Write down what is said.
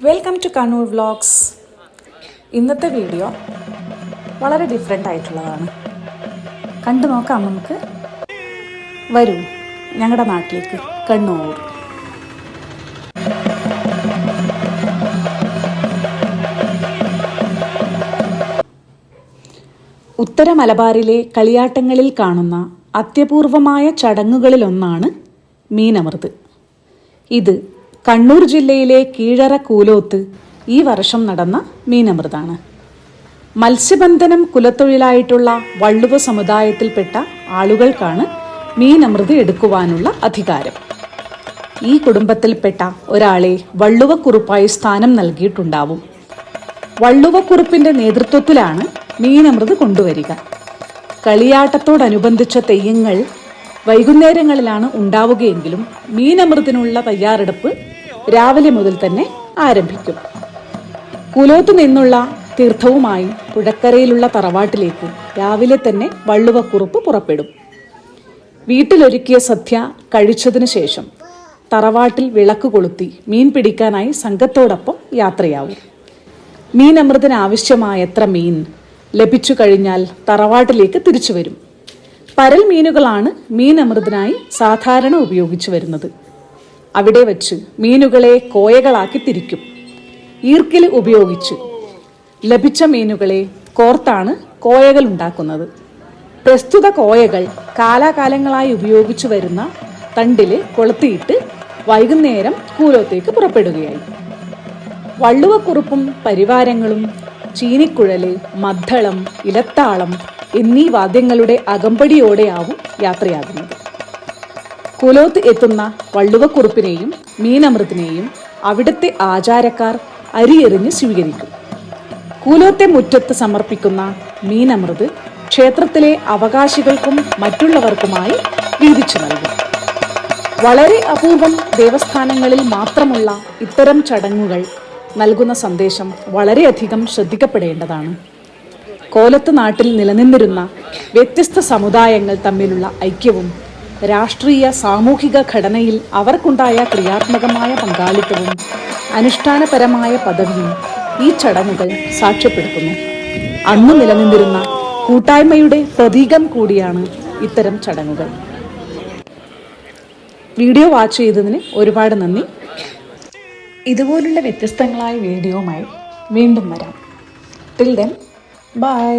Welcome to Kannur vlogs ഇന്നത്തെ video വളരെ different ആയിട്ടുള്ളതാണ്. കണ്ടു നോക്കാം നമുക്ക്. വരൂ ഞങ്ങളുടെ നാട്ടിലേക്ക് കണ്ണൂർ. ഉത്തര മലബാറിലെ കളിയാട്ടങ്ങളിൽ കാണുന്ന അത്യപൂർവമായ ചടങ്ങുകളിലൊന്നാണ് മീനമൃത്. ഇത് കണ്ണൂർ ജില്ലയിലെ കീഴറ കൂലോത്ത് ഈ വർഷം നടന്ന മീനമൃതാണ്. മത്സ്യബന്ധനം കുലത്തൊഴിലായിട്ടുള്ള വള്ളുവ സമുദായത്തിൽപ്പെട്ട ആളുകൾക്കാണ് മീനമൃത് എടുക്കുവാനുള്ള അധികാരം. ഈ കുടുംബത്തിൽപ്പെട്ട ഒരാളെ വള്ളുവക്കുറുപ്പായി സ്ഥാനം നൽകിയിട്ടുണ്ടാവും. വള്ളുവക്കുറുപ്പിന്റെ നേതൃത്വത്തിലാണ് മീനമൃത് കൊണ്ടുവരിക. കളിയാട്ടത്തോടനുബന്ധിച്ച തെയ്യങ്ങൾ വൈകുന്നേരങ്ങളിലാണ് ഉണ്ടാവുകയെങ്കിലും മീനമൃതിനുള്ള തയ്യാറെടുപ്പ് രാവിലെ മുതൽ തന്നെ ആരംഭിക്കും. കുലോത്തു നിന്നുള്ള തീർത്ഥവുമായി പുഴക്കരയിലുള്ള തറവാട്ടിലേക്ക് രാവിലെ തന്നെ വള്ളുവക്കുറുപ്പ് പുറപ്പെടും. വീട്ടിലൊരുക്കിയ സദ്യ കഴിച്ചതിനു ശേഷം തറവാട്ടിൽ വിളക്ക് കൊളുത്തി മീൻ പിടിക്കാനായി സംഘത്തോടൊപ്പം യാത്രയാവും. മീൻ അമൃതിന് ആവശ്യമായത്ര മീൻ ലഭിച്ചു കഴിഞ്ഞാൽ തറവാട്ടിലേക്ക് തിരിച്ചു വരും. പരൽ മീനുകളാണ് മീൻ അമൃതിനായി സാധാരണ ഉപയോഗിച്ചു വരുന്നത്. അവിടെ വച്ച് മീനുകളെ കോയകളാക്കി തിരിക്കും. ഈർക്കിൽ ഉപയോഗിച്ച് ലഭിച്ച മീനുകളെ കോർത്താണ് കോയകൾ ഉണ്ടാക്കുന്നത്. പ്രസ്തുത കോയകൾ കാലാകാലങ്ങളായി ഉപയോഗിച്ചു വരുന്ന തണ്ടിൽ കൊളുത്തിയിട്ട് വൈകുന്നേരം കൂലോത്തേക്ക് പുറപ്പെടുകയായി. വള്ളുവക്കുറുപ്പും പരിവാരങ്ങളും ചീനിക്കുഴൽ മദ്ദളം ഇലത്താളം എന്നീ വാദ്യങ്ങളുടെ അകമ്പടിയോടെയാവും യാത്രയാകുന്നത്. കുലോത്ത് എത്തുന്ന വള്ളുവക്കുറുപ്പിനെയും മീനമൃതിനെയും അവിടുത്തെ ആചാരക്കാർ അരിയെറിഞ്ഞ് സ്വീകരിക്കും. കൂലോത്തെ മുറ്റത്ത് സമർപ്പിക്കുന്ന മീനമൃത് ക്ഷേത്രത്തിലെ അവകാശികൾക്കും മറ്റുള്ളവർക്കുമായി വീതിച്ചു നൽകും. വളരെ അപൂർവം ദേവസ്ഥാനങ്ങളിൽ മാത്രമുള്ള ഇത്തരം ചടങ്ങുകൾ നൽകുന്ന സന്ദേശം വളരെയധികം ശ്രദ്ധിക്കപ്പെടേണ്ടതാണ്. കോലത്ത് നാട്ടിൽ നിലനിന്നിരുന്ന വ്യത്യസ്ത സമുദായങ്ങൾ തമ്മിലുള്ള ഐക്യവും രാഷ്ട്രീയ സാമൂഹിക ഘടനയിൽ അവർക്കുണ്ടായ ക്രിയാത്മകമായ പങ്കാളിത്തവും അനുഷ്ഠാനപരമായ പദവിയും ഈ ചടങ്ങുകൾ സാക്ഷ്യപ്പെടുത്തുന്നു. അന്ന് നിലനിന്നിരുന്ന കൂട്ടായ്മയുടെ പ്രതീകം കൂടിയാണ് ഇത്തരം ചടങ്ങുകൾ. വീഡിയോ വാച്ച് ചെയ്തതിന് ഒരുപാട് നന്ദി. ഇതുപോലുള്ള വ്യത്യസ്തങ്ങളായ വീഡിയോമായി വീണ്ടും വരാം. Till then bye